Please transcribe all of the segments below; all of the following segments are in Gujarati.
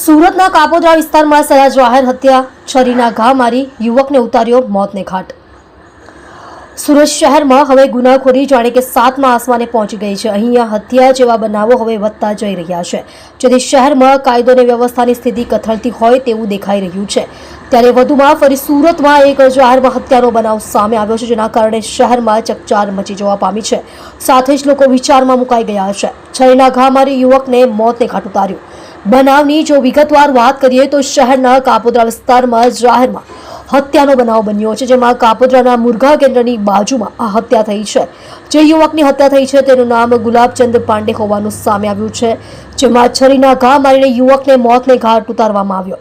સુરતના કાપોદ્રા વિસ્તારમાં સયા જાહેર હત્યા, છરીના ઘા મારી યુવકને ઉતાર્યો મોતને ઘાટ. સુરત શહેરમાં હવે ગુનાખોરી જાણે કે સાતમા આસમાને પહોંચી ગઈ છે. અહીંયા હત્યા જેવા બનાવો હવે વધતા જઈ રહ્યા છે. જેથી શહેરમાં કાયદો અને વ્યવસ્થાની સ્થિતિ કથળતી હોય તેવું દેખાઈ રહ્યું છે. ત્યારે વધુમાં ફરી સુરતમાં એક જાહેરમાં હત્યાનો બનાવ સામે આવ્યો છે, જેના કારણે શહેરમાં ચકચાર મચી જવા પામી છે. સાથે જ લોકો વિચારમાં મુકાઈ ગયા છે. છરીના ઘા મારી યુવકને મોતને ઘાટ ઉતાર્યું. બનાવની જો વિગતવાર વાત કરીએ તો શહેરના કાપોદ્રા વિસ્તારમાં જાહેરમાં હત્યાનો બનાવ બન્યો છે, જેમાં કાપોદ્રાના મુરઘા કેન્દ્રની બાજુમાં આ હત્યા થઈ છે. જે યુવકની હત્યા થઈ છે, તેનું નામ ગુલાબચંદ પાંડે હોવાનું સામે આવ્યું છે, જેમાં છરીના ઘા મારીને યુવકને મોતને ઘાટ ઉતારવામાં આવ્યો.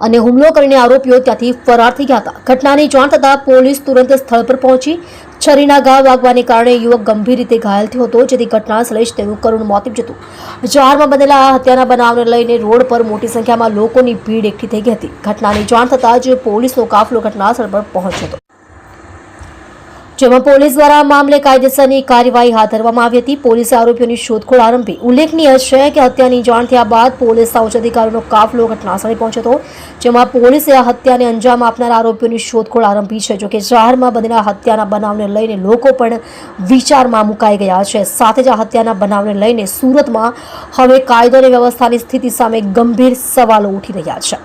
અને હુમલો કરીને આરોપીઓ ત્યાંથી ફરાર થઈ ગયા હતા. ઘટનાની જાણ થતાં પોલીસ તુરંત સ્થળ પર પહોંચી. છરીના ઘા વાગવાને કારણે યુવક ગંભીર રીતે ઘાયલ થયો હતો, જેથી ઘટના સ્થળે જ તેનું કરુણ મોત જતું જારમાં બનેલા આ હત્યાના બનાવને લઈને રોડ પર મોટી સંખ્યામાં લોકોની ભીડ એકઠી થઈ ગઈ હતી. ઘટનાની જાણ થતાં જ પોલીસનો કાફલો ઘટના સ્થળ પર પહોંચ્યો હતો. જેમાં પોલીસ દ્વારા મામલે કાયદેસરની કાર્યવાહી હાથ ધરવામાં આવી હતી. પોલીસે આરોપીઓની શોધખોળ આરંભી. ઉલ્લેખનીય છે કે હત્યાની જાણ થયા બાદ પોલીસના ઉચ્ચ અધિકારીનો કાફલો ઘટનાસ્થળે પહોંચ્યો હતો, જેમાં પોલીસે આ હત્યાને અંજામ આપનાર આરોપીઓની શોધખોળ આરંભી છે, જોકે જાહેરમાં બનેલા હત્યાના બનાવને લઈને લોકો પણ વિચારમાં મુકાઈ ગયા છે. સાથે જ આ હત્યાના બનાવને લઈને સુરતમાં હવે કાયદો અને વ્યવસ્થાની સ્થિતિ સામે ગંભીર સવાલો ઉઠી રહ્યા છે.